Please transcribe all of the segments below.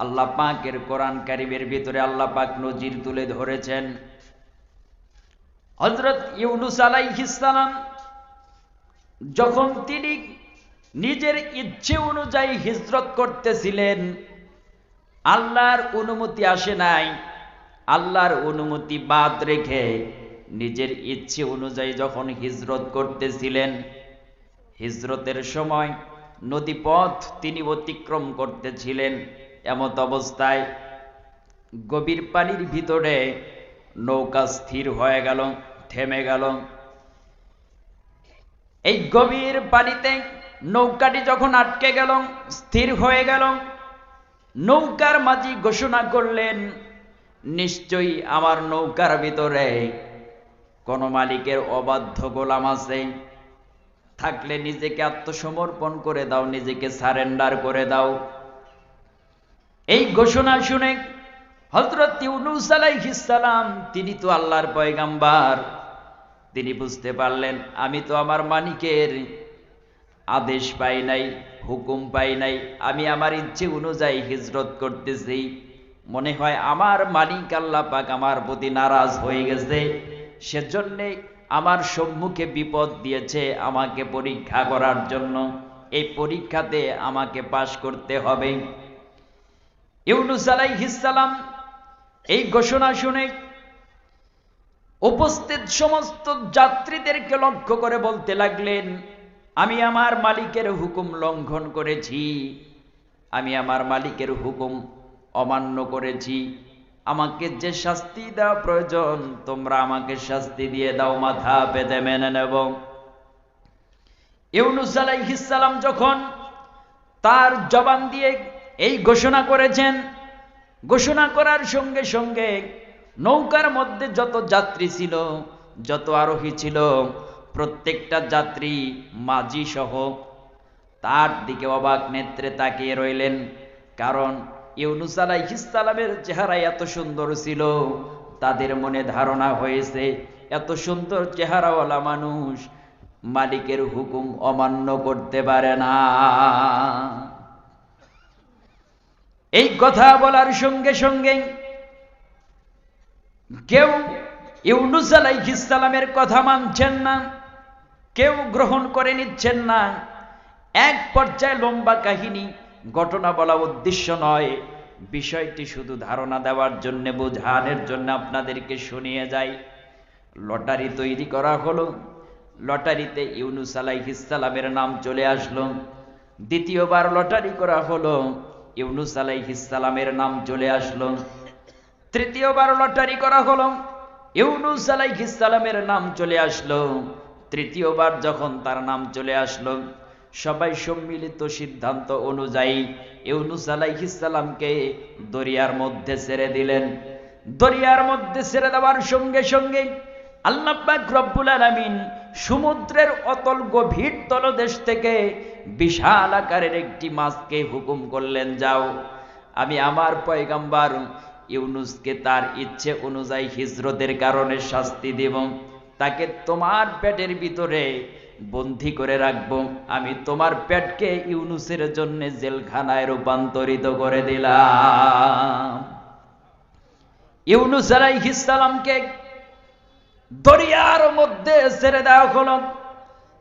আল্লাহ পাকের কোরআন কারিমের ভিতরে আল্লাহ পাক নজির তুলে ধরেছেন। হজরত ইউনুস আলাইহিসালাম যখন তিনি নিজের ইচ্ছে অনুযায়ী হিজরত করতেছিলেন, আল্লাহর অনুমতি আসে নাই। আল্লাহর অনুমতি বাদ রেখে নিজের ইচ্ছে অনুযায়ী যখন হিজরত করতেছিলেন, হিজরতের সময় নদীপথ তিনি অতিক্রম করতেছিলেন। এমত অবস্থায় গভীর পানির ভিতরে নৌকা স্থির হয়ে গেল, থেমে গেল। এই গভীর পানিতে নৌকাটি যখন আটকে গেল, স্থির হয়ে গেল, নৌকার মাঝি ঘোষণা করলেন, নিশ্চয়ই আমার নৌকার ভিতরে কোন মালিকের অবাধ্য গোলাম আছে। থাকলে নিজেকে আত্মসমর্পণ করে দাও, নিজেকে সারেন্ডার করে দাও। এই ঘোষণা শুনে হজরত ইউনুস আলাইহিসালাম তিনি তো আল্লাহর পয়গাম্বার। তিনি বুঝতে পারলেন, আমি তো আমার মানিকের আদেশ পাই নাই, হুকুম পাই নাই, আমি আমার ইচ্ছে অনুযায়ী হিজরত করতেছি। মনে হয় আমার মালিক আল্লাহ পাক আমার প্রতি নারাজ হয়ে গেছে। সেজন্যে আমার সম্মুখে বিপদ দিয়েছে আমাকে পরীক্ষা করার জন্য। এই পরীক্ষাতে আমাকে পাশ করতে হবে। ইউনুস আলাইহিসালাম এই ঘোষণা শুনে উপস্থিত সমস্ত যাত্রীদেরকে লক্ষ্য করে বলতে লাগলেন, আমি আমার মালিকের হুকুম লঙ্ঘন করেছি। আমি আমার মালিকের হুকুম অমান্য করেছি। আমাকে যে শাস্তি দেওয়া প্রয়োজন, তোমরা আমাকে শাস্তি দিয়ে দাও, মাথা পেতে মেনে নেব। ইউনুস আলাইহিসালাম যখন তার জবান দিয়ে এই ঘোষণা করেছেন। ঘোষণা করার সঙ্গে সঙ্গে নৌকার মধ্যে যত যাত্রী ছিল, যত আরোহী ছিল, প্রত্যেকটা যাত্রী মাঝি সহ তার দিকে অবাক নেত্রে তাকিয়ে রইলেন। কারণ ইউনুস আলাইহিসালামের চেহারা এত সুন্দর ছিল, তাদের মনে ধারণা হয়েছে, এত সুন্দর চেহারাওয়ালা মানুষ মালিকের হুকুম অমান্য করতে পারে না। এই কথা বলার সঙ্গে সঙ্গে কেউ ইউনুস আলাইহিসালামের কথা মানছেন না, কেউ গ্রহণ করে নিচ্ছেন না। এক পর্যায়ে লম্বা কাহিনী, ঘটনা বলা উদ্দেশ্য নয়। বিষয়টি শুধু ধারণা দেওয়ার জন্য বোঝানোর জন্য আপনাদেরকে শুনিয়ে যাই। লটারি তৈরি করা হলো, লটারিতে ইউনুস আলাইহিসালামের নাম চলে আসলো। দ্বিতীয়বার লটারি করা হলো ইউনুস আলাইহিসালামের নাম চলে আসলো। তৃতীয়বার লটারি করা হলো, ইউনুস আলাইহিসালামের নাম চলে আসলো। তৃতীয়বার যখন তার নাম চলে আসলো, সবাই সম্মিলিত সিদ্ধান্ত অনুযায়ী ইউনুস আলাইহিসালামকে দরিয়ার মধ্যে ছেড়ে দিলেন। দরিয়ার মধ্যে ছেড়ে দেওয়ার সঙ্গে সঙ্গে আল্লাহ রব্বুল আলামিন সমুদ্রের অতল গভীর তলদেশ থেকে বিশাল আকারের একটি মাছকে হুকুম করলেন, যাও, আমি আমার পয়গাম্বার ইউনুসকে তার ইচ্ছে অনুযায়ী হিজরতের কারণে শাস্তি দেব, তাকে তোমার পেটের ভিতরে বন্দি করে রাখব, আমি তোমার পেটকে ইউনুসের জন্য জেলখানায় রূপান্তরিত করে দিলাম। ইউনুস আলাইহিসালামকে দরিয়ার মধ্যে ছেড়ে দেওয়া হলো।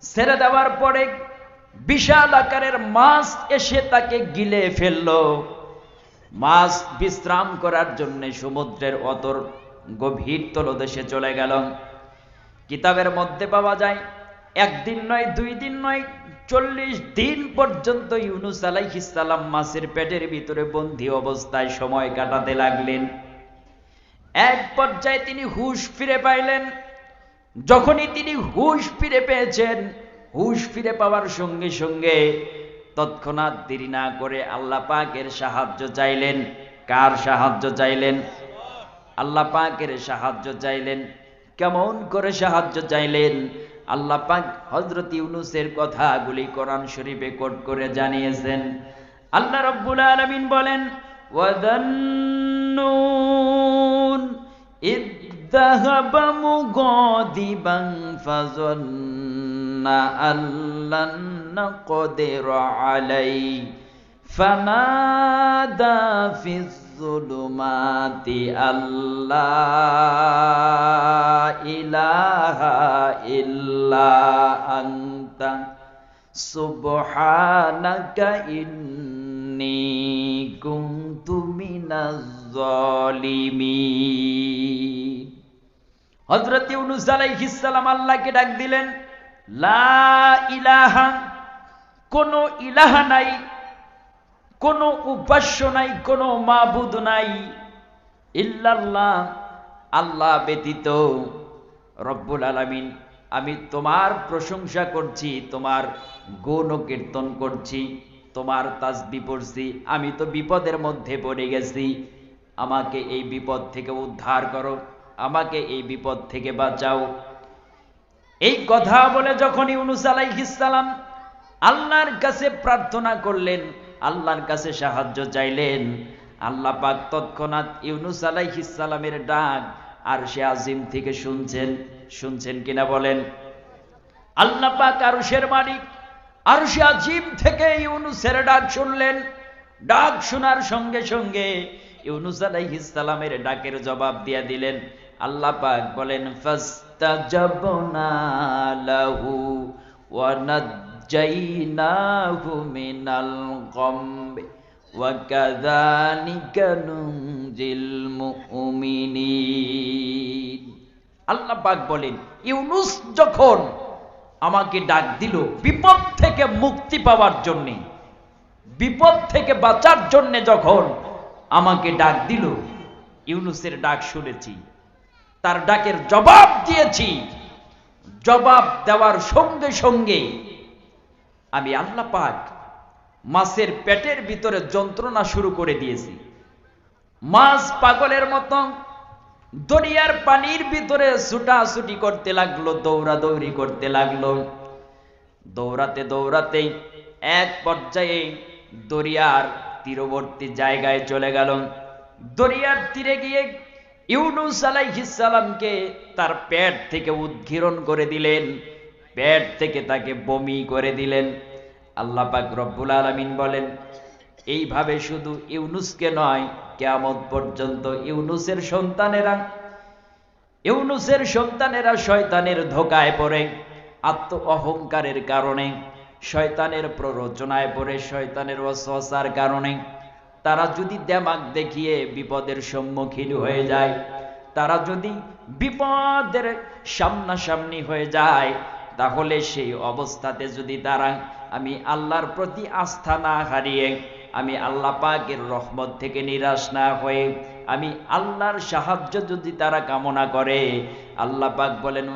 ছেড়ে দেওয়ার পরে বিশাল আকারের মাছ এসে তাকে গিলে ফেলল। মাছ বিশ্রাম করার জন্য সমুদ্রের অতর গভীর তলদেশে চলে গেল। কিতাবের মধ্যে পাওয়া যায়, একদিন নয়, দুই দিন নয়, চল্লিশ দিন পর্যন্ত ইউনুস আলাইহিসাল্লাম মাছের পেটের ভিতরে বন্দী অবস্থায় সময় কাটাতে লাগলেন। এক পর্যায়ে তিনি হুশ ফিরে পাইলেন। যখনই তিনি হুশ ফিরে পেয়েছেন হুশ ফিরে পাওয়ার সঙ্গে সঙ্গে তৎক্ষণাৎ দেরি না করে আল্লাহ পাকের সাহায্য চাইলেন। কার সাহায্য চাইলেন? আল্লাহ পাকের সাহায্য চাইলেন। কেমন করে সাহায্য চাইলেন? আল্লাহ পাক হজরত ইউনুসের কথাগুলি কোরআন শরীফে কোট করে জানিয়েছেন। আল্লাহ রব্বুল আলমিন বলেন, ওয়াদান্নুন إذ ذهب مغاضبا فظن أن لن نقدر عليه فنادى في الظلمات أن لا إله إلا أنت سبحانك إني كنت من الظالمين হজরত ইউনুস আলাইহিস সালাম আল্লাহকে ডাক দিলেন, লা ইলাহা, কোনো ইলাহা নাই, কোনো উপাস্য নাই, কোনো মাবুদ নাই, ইল্লাল্লাহ, আল্লাহ ব্যতীত রব্বুল আলামিন, আমি তোমার প্রশংসা করছি, তোমার গুণ কীর্তন করছি, তোমার তাসবি পড়ছি, আমি তো বিপদের মধ্যে পড়ে গেছি, আমাকে এই বিপদ থেকে উদ্ধার করো। আমাকে এই বিপদ থেকে বাঁচাও। এই কথা বলে যখন ইউনুস আলাইহিসালাম আল্লাহর কাছে প্রার্থনা করলেন, আল্লাহর কাছে সাহায্য চাইলেন, আল্লাহ পাক তৎক্ষণাৎ ইউনুস আলাইহিসালামের ডাক আর সে আজিম থেকে শুনছেন। শুনছেন কিনা বলেন? আল্লাহ পাক আরশের মালিক, আরশে আজিম থেকে ইউনুসের ডাক শুনলেন। ডাক শোনার সঙ্গে সঙ্গে ইউনুস আলাইহিসালামের ডাকের জবাব দিয়া দিলেন, আল্লাহ পাক বলেন, ফাস্তাজাবনা লাহু ওয়া নাজ্জাইনাহু মিনাল গামবি ওয়া কাযালিকা নুনজিল মুমিনিন। আল্লাহ পাক বলেন, ইউনুস যখন আমাকে ডাক দিল বিপদ থেকে মুক্তি পাওয়ার জন্যে, বিপদ থেকে বাঁচার জন্যে যখন আমাকে ডাক দিল, ইউনুসের ডাক শুনেছি, তার ডাকের জবাব দিয়েছি। জবাব দেওয়ার সঙ্গে সঙ্গে আমি আল্লাহ পাক মাছের পেটের ভিতরে যন্ত্রণা শুরু করে দিয়েছি। মাছ পাগলের মতো দরিয়ার পানির ভিতরে ছুটাছুটি করতে লাগল, দৌড়াদৌড়ি করতে লাগল। দৌড়াতে দৌড়াতে এক পর্যায়ে দরিয়ার তীরবর্তী জায়গায় চলে গেল। দরিয়ার তীরে গিয়ে ইউনুস আলাইহিসালামকে তার পেট থেকে উদ্ঘিরণ করে দিলেন। পেট থেকে তাকে বমি করে দিলেন। আল্লাহ পাক রব্বুল আলামিন বলেন, এইভাবে শুধু ইউনুসকে নয়, কেয়ামত পর্যন্ত ইউনুসের সন্তানেরা ইউনুসের সন্তানেরা শয়তানের ধোকায় পড়ে আত্ম অহংকারের কারণে শয়তানের প্ররোচনায় পড়ে, শয়তানের অসহসার কারণে। তারা যদি দেমাগ দেখিয়ে বিপদের সম্মুখীন হয়ে যায়, তারা যদি বিপদের সামনাসামনি হয়ে যায়, তাহলে সেই অবস্থাতে যদি তারা, আমি আল্লাহর প্রতি আস্থা না হারিয়ে, আমি আল্লাহ পাকের রহমত থেকে নিরাশ না হয়ে, আমি আল্লাহর সাহায্য যদি তারা কামনা করে, আল্লাহ পাক বলেন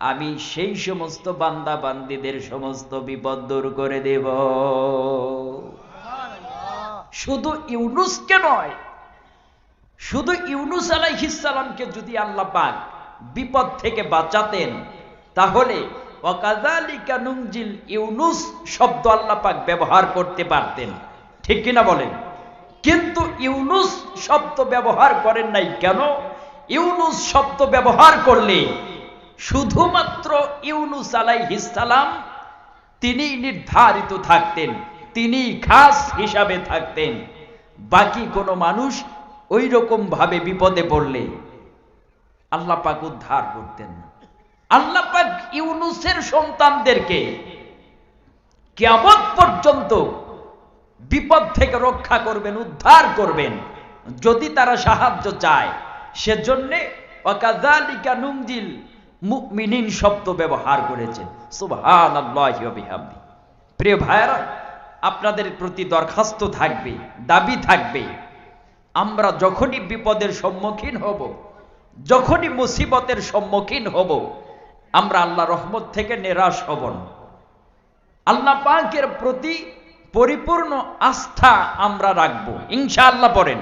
আমি সেই সমস্ত বান্দা বান্দিদের সমস্ত বিপদ দূর করে দেব। শুধু ইউনুসকে নয়, শুধু ইউনুস আলাইহিসালামকে যদি আল্লাহ পাক বিপদ থেকে বাঁচাতেন, তাহলে অকাজালিকা নুংজিল ইউনুস শব্দ আল্লাহ পাক ব্যবহার করতে পারতেন। ঠিক কিনা বলেন? কিন্তু ইউনুস শব্দ ব্যবহার করেন নাই কেন? ইউনুস শব্দ ব্যবহার করলে শুধুমাত্র ইউনুস আলাইহিসালাম তিনি নির্ধারিত থাকতেন, তিনি খাস হিসাবে থাকতেন। বাকি কোনো মানুষ ওই রকম ভাবে বিপদে পড়লে আল্লাহ পাক উদ্ধার করতেন না। আল্লাহ পাক ইউনুসের সন্তানদেরকে কেমন পর্যন্ত বিপদ থেকে রক্ষা করবেন, উদ্ধার করবেন। যদি তারা সাহায্য চায় সেজন্যে অকাজালিকা মুমিনিন শব্দ ব্যবহার করেছেন। ওয়া প্রিয় ভাইরা আপনাদের প্রতি দরখাস্ত থাকবে, দাবি থাকবে, আমরা যখনই বিপদের সম্মুখীন হব, যখনই মুসিবতের সম্মুখীন হব, আমরা আল্লাহ রহমত থেকে নিরাশ হব না। আল্লাহ পাকের প্রতি পরিপূর্ণ আস্থা আমরা রাখব। ইনশাআল্লাহ পড়েন।